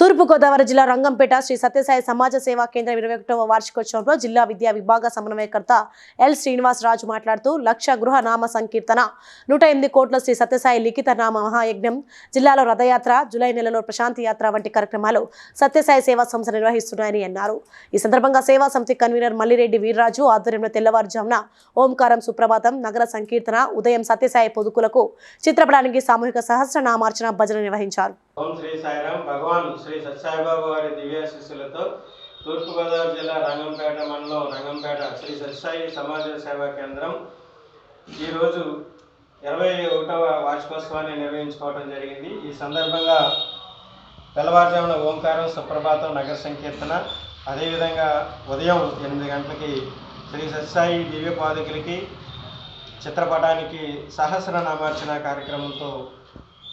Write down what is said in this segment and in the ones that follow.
తూర్పుగోదావరి జిల్లా రంగంపేట శ్రీ సత్యసాయి సమాజ సేవా కేంద్రం ఇరవై ఒకటవ వార్షికోత్సవంలో జిల్లా విద్యా విభాగ సమన్వయకర్త ఎల్ శ్రీనివాస్ రాజు మాట్లాడుతూ లక్ష గృహ నామ సంకీర్తన నూట ఎనిమిది కోట్ల శ్రీ సత్యసాయి లిఖిత నామ మహాయజ్ఞం జిల్లాలో రథయాత్ర జూలై నెలలో ప్రశాంతి యాత్ర వంటి కార్యక్రమాలు సత్యసాయి సేవా సంస్థ నిర్వహిస్తున్నాయని అన్నారు. ఈ సందర్భంగా సేవా సమితి కన్వీనర్ మల్లిరెడ్డి వీర్రాజు ఆధ్వర్యంలో తెల్లవారుజామున ఓంకారం సుప్రభాతం నగర సంకీర్తన ఉదయం సత్యసాయి పొదుకులకు చిత్రపటానికి సామూహిక సహస్రనామార్చన భజన నిర్వహించారు. ఓం శ్రీ సాయిరాం భగవాన్ శ్రీ సత్యసాయిబాబు వారి దివ్యాశిస్సులతో తూర్పుగోదావరి జిల్లా రంగంపేట మండలం రంగంపేట శ్రీ సత్యసాయి సమాజ సేవా కేంద్రం. ఈరోజు ఇరవై ఒకటవ వార్షికోత్సవాన్ని నిర్వహించుకోవడం జరిగింది. ఈ సందర్భంగా తెల్లవారుజామున ఓంకారం సుప్రభాతం నగర సంకీర్తన అదేవిధంగా ఉదయం ఎనిమిది గంటలకి శ్రీ సత్యసాయి దివ్య పాదుకులకి చిత్రపటానికి సహస్రనామార్చన కార్యక్రమంతో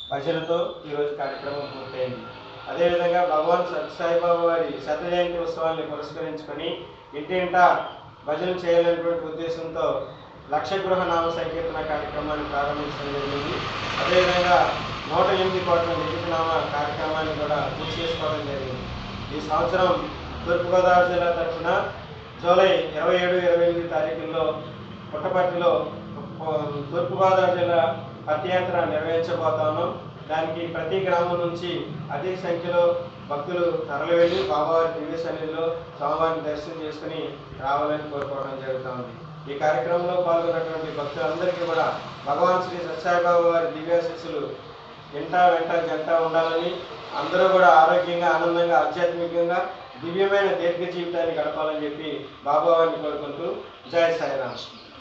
భజనతో ఈరోజు కార్యక్రమం పూర్తయింది. అదేవిధంగా భగవాన్ సత్యసాయిబాబు వారి శత జయంతి ఉత్సవాన్ని పురస్కరించుకొని ఇంటింటా భజన చేయాలనేటువంటి ఉద్దేశంతో లక్ష గృహ నామ సంకీర్తన కార్యక్రమాన్ని ప్రారంభించడం జరిగింది. అదేవిధంగా నూట ఎనిమిది కోట్ల లిఖిత నామ కార్యక్రమాన్ని కూడా పూర్తి చేసుకోవడం జరిగింది. ఈ సంవత్సరం తూర్పుగోదావరి జిల్లా తరఫున జూలై ఇరవై ఏడు ఇరవై ఎనిమిది తారీఖుల్లో పుట్టపర్తిలో తూర్పుగోదావరి జిల్లా పథయాత్ర నిర్వహించబోతాను. దానికి ప్రతి గ్రామం నుంచి అధిక సంఖ్యలో భక్తులు తరలి వెళ్ళి బాబావారి దివ్య సన్నిధిలో స్వామివారిని దర్శనం చేసుకుని రావాలని కోరుకోవడం జరుగుతుంది. ఈ కార్యక్రమంలో పాల్గొన్నటువంటి భక్తులందరికీ కూడా భగవాన్ శ్రీ సత్యాయిబాబు వారి దివ్యాశిస్సులు ఇంట వెంట జంట ఉండాలని అందరూ కూడా ఆరోగ్యంగా ఆనందంగా ఆధ్యాత్మికంగా దివ్యమైన దీర్ఘ జీవితాన్ని గడపాలని చెప్పి బాబావారిని కోరుకుంటూ జై సాయిరామ్.